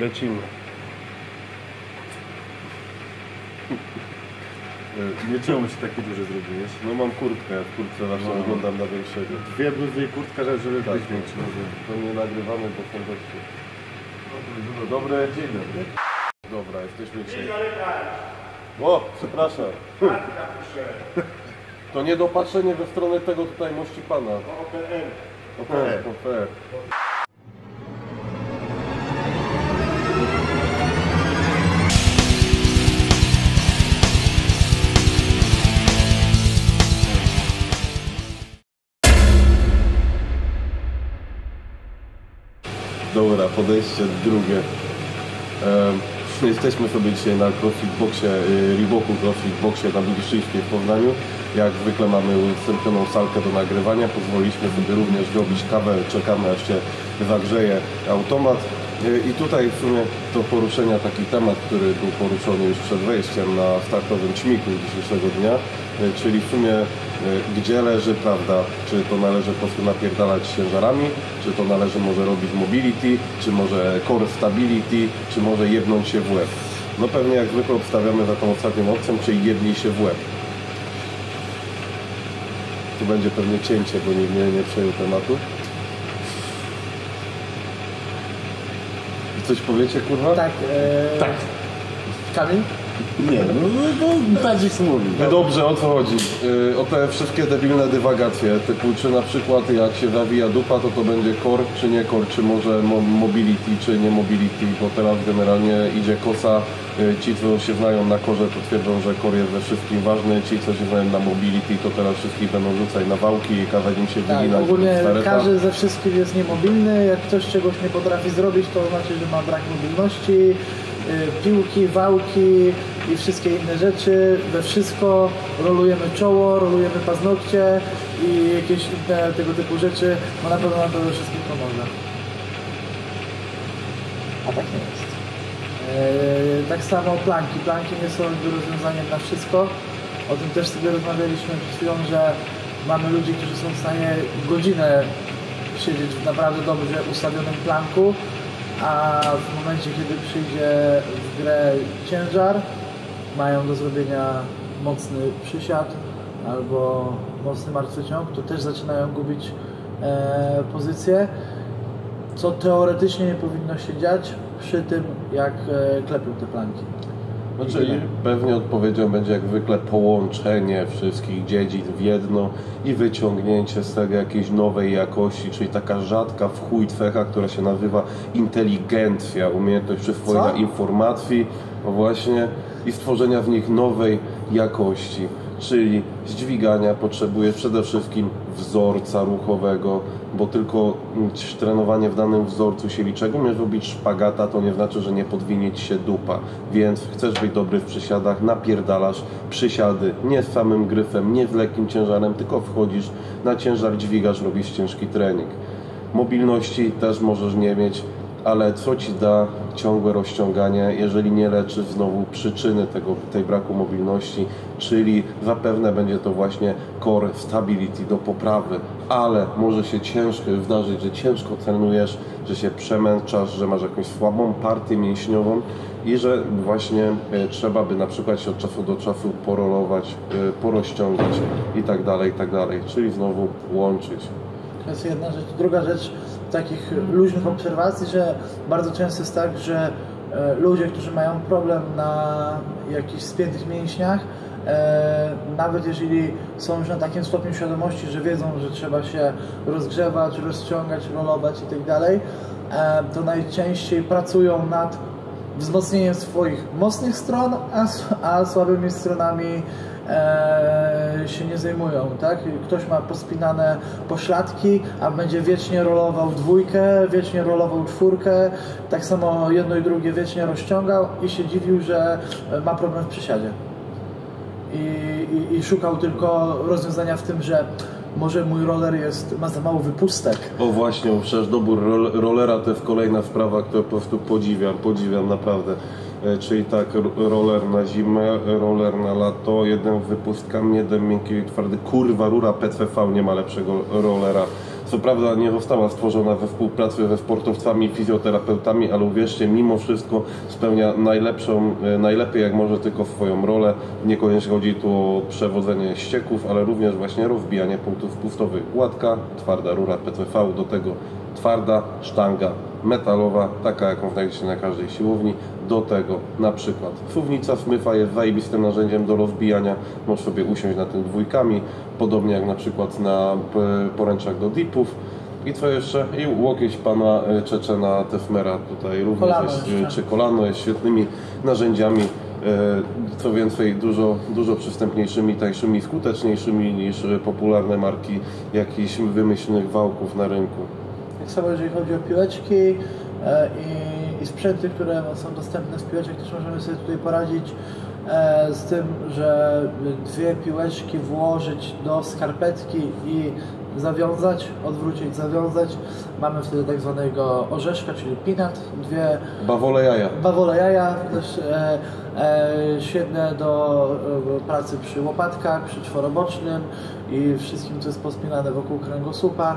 Lecimy. E, Nie czemu się taki duży zrobiłeś? No mam kurtkę, ja w kurtce zawsze No. wyglądam na większego. Dwie bluzy i kurtka, żeby Tak, być większy. to nie nagrywamy, bo są goście. No dobry dzień dobry. Dobra, jesteśmy dzisiaj. O, przepraszam. To niedopatrzenie we stronę tego tutaj mości pana. OPR. OPR. OPR. Podejście drugie. Em, Jesteśmy sobie dzisiaj na CrossFit Boxie, y, Reeboku CrossFit Boxie na Budziszyńskiej w Poznaniu. Jak zwykle mamy udostępnioną salkę do nagrywania. Pozwoliliśmy sobie również zrobić kawę. Czekamy aż się zagrzeje automat. I tutaj w sumie do poruszenia taki temat, który był poruszony już przed wejściem na startowym ćmiku dzisiejszego dnia, y, czyli w sumie y, gdzie leży prawda, czy to należy po prostu napierdalać ciężarami, czy to należy może robić mobility, czy może core stability, czy może jebnąć się w łeb. No pewnie jak zwykle obstawiamy za tą ostatnią opcją, czyli jebnij się w łeb. Tu będzie pewnie cięcie, bo nikt nie, nie przejął tematu. Coś powiecie, kurwa? Tak. E... Tak. Kamil? Nie, no, no, no bardziej słowi. No dobrze, o co chodzi? Yy, o te wszystkie debilne dywagacje, typu czy na przykład jak się zawija dupa, to to będzie core czy nie core, czy może mo mobility, czy nie mobility, bo teraz generalnie idzie kosa. Yy, ci, co się znają na korze, to twierdzą, że core jest we wszystkim ważny, ci, co się znają na mobility, to teraz wszystkich będą rzucać na wałki i kazać im się Tak, wyginać. ogólnie każdy ze wszystkich jest niemobilny. Jak ktoś czegoś nie potrafi zrobić, to znaczy, że ma brak mobilności, y, piłki, wałki i wszystkie inne rzeczy. We wszystko rolujemy czoło, rolujemy paznokcie i jakieś inne tego typu rzeczy, bo na pewno nam to wszystkim pomoże. A tak nie jest. Eee, tak samo planki. Planki nie są rozwiązaniem na wszystko. O tym też sobie rozmawialiśmy przed chwilą, że mamy ludzi, którzy są w stanie godzinę siedzieć w naprawdę dobrze ustawionym planku, a w momencie, kiedy przyjdzie w grę ciężar, mają do zrobienia mocny przysiad albo mocny martwy ciąg, to też zaczynają gubić e, pozycję, co teoretycznie nie powinno się dziać przy tym, jak e, klepią te planki. No, czyli pewnie odpowiedzią będzie jak zwykle połączenie wszystkich dziedzin w jedno i wyciągnięcie z tego jakiejś nowej jakości, czyli taka rzadka w chuj cecha, która się nazywa inteligencja, umiejętność przyswojenia informacji, no właśnie, i stworzenia w nich nowej jakości. Czyli zdźwigania potrzebuje przede wszystkim wzorca ruchowego, bo tylko trenowanie w danym wzorcu się liczy. Umiesz robić szpagata, to nie znaczy, że nie podwinie ci się dupa. Więc chcesz być dobry w przysiadach, napierdalasz przysiady nie z samym gryfem, nie z lekkim ciężarem, tylko wchodzisz na ciężar, dźwigasz, robisz ciężki trening. Mobilności też możesz nie mieć, ale co ci da ciągłe rozciąganie, jeżeli nie leczysz znowu przyczyny tego, tej braku mobilności, czyli zapewne będzie to właśnie core stability do poprawy, ale może się ciężko zdarzyć, że ciężko trenujesz, że się przemęczasz, że masz jakąś słabą partię mięśniową i że właśnie e, trzeba by na przykład się od czasu do czasu porolować, e, porozciągać i tak dalej, i tak dalej, czyli znowu łączyć. To jest jedna rzecz. Druga rzecz takich luźnych obserwacji, że bardzo często jest tak, że e, ludzie, którzy mają problem na jakichś spiętych mięśniach, e, nawet jeżeli są już na takim stopniu świadomości, że wiedzą, że trzeba się rozgrzewać, rozciągać, rolować i tak e, to najczęściej pracują nad wzmocnieniem swoich mocnych stron, a, a słabymi stronami e, się nie zajmują, tak? Ktoś ma pospinane pośladki, a będzie wiecznie rolował dwójkę, wiecznie rolował czwórkę, tak samo jedno i drugie wiecznie rozciągał i się dziwił, że ma problem w przysiadzie. I, i, i szukał tylko rozwiązania w tym, że może mój roller jest, ma za mało wypustek. O właśnie, przecież dobór rol- rollera to jest kolejna sprawa, którą po prostu podziwiam, podziwiam naprawdę. E, Czyli tak, ro- roller na zimę, roller na lato, jeden z wypustkami, jeden miękki i twardy. Kurwa, rura PCV nie ma lepszego rollera. Co prawda nie została stworzona we współpracy ze sportowcami, fizjoterapeutami, ale uwierzcie, mimo wszystko spełnia najlepszą, e, najlepiej jak może tylko swoją rolę. Niekoniecznie chodzi tu o przewodzenie ścieków, ale również właśnie rozbijanie punktów pustowych. Gładka, twarda rura PCV, do tego twarda sztanga metalowa, taka jaką znajdziecie na każdej siłowni. Do tego na przykład suwnica Smyfa jest zajebistym narzędziem do rozbijania. Możesz sobie usiąść na tym dwójkami, podobnie jak na przykład na p- poręczach do dipów. I co jeszcze? I łokieć pana e, Czeczena Tefmera tutaj również Kolano jest, jeszcze. czy kolano jest świetnymi narzędziami. e, Co więcej, dużo, dużo przystępniejszymi, tańszymi, skuteczniejszymi niż e, popularne marki jakichś wymyślnych wałków na rynku. Tak samo jeżeli chodzi o piłeczki e, i, i sprzęty, które są dostępne z piłeczek, też możemy sobie tutaj poradzić e, z tym, że dwie piłeczki włożyć do skarpetki i zawiązać, odwrócić, zawiązać. Mamy wtedy tak zwanego orzeszka, czyli pinat, dwie Bawole jaja. Bawole jaja, też e, e, świetne do e, pracy przy łopatkach, przy czworobocznym i wszystkim, co jest pospinane wokół kręgosłupa.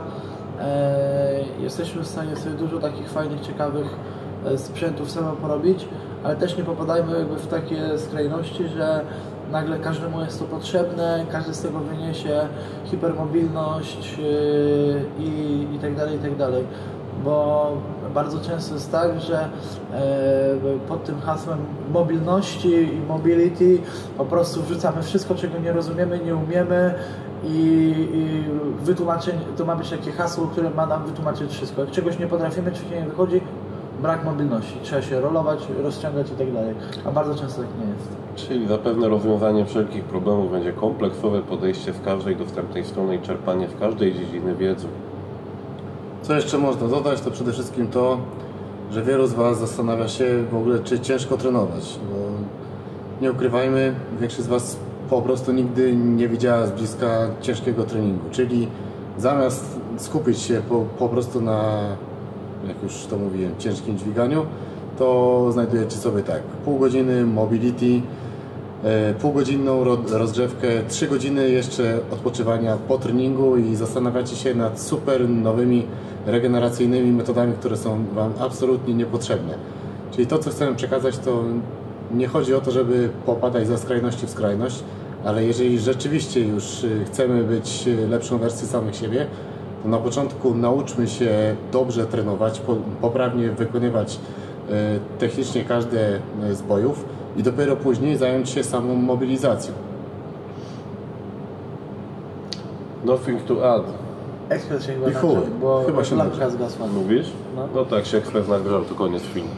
E, jesteśmy w stanie sobie dużo takich fajnych, ciekawych e, sprzętów samemu porobić, ale też nie popadajmy jakby w takie skrajności, że nagle każdemu jest to potrzebne, każdy z tego wyniesie hipermobilność e, i, i tak dalej, i tak dalej bo bardzo często jest tak, że e, pod tym hasłem mobilności i mobility po prostu wrzucamy wszystko, czego nie rozumiemy, nie umiemy i, i to ma być takie hasło, które ma nam wytłumaczyć wszystko. Jak czegoś nie potrafimy, czy nie wychodzi, brak mobilności. Trzeba się rolować, rozciągać i tak dalej. A bardzo często tak nie jest. Czyli zapewne rozwiązanie wszelkich problemów będzie kompleksowe podejście z każdej dostępnej strony i czerpanie w każdej dziedziny wiedzy. Co jeszcze można dodać, to przede wszystkim to, że wielu z Was zastanawia się w ogóle, czy ciężko trenować. Bo nie ukrywajmy, większość z Was po prostu nigdy nie widziała z bliska ciężkiego treningu. Czyli zamiast skupić się po, po prostu na, jak już to mówiłem, ciężkim dźwiganiu, to znajdujecie sobie tak, pół godziny mobility, półgodzinną ro- rozgrzewkę, 3 godziny jeszcze odpoczywania po treningu i zastanawiacie się nad super nowymi regeneracyjnymi metodami, które są Wam absolutnie niepotrzebne. Czyli to, co chcemy przekazać, to nie chodzi o to, żeby popadać ze skrajności w skrajność, ale jeżeli rzeczywiście już y, chcemy być y, lepszą wersją samych siebie, to na początku nauczmy się dobrze trenować, po- poprawnie wykonywać y, technicznie każde z bojów i dopiero później zająć się samą mobilizacją. Nothing to add. Ekspert się chyba I chuj, nagrał, bo chyba się lampka zgasła. Mówisz? No. No tak, się ekspert nagrzał, to koniec filmu.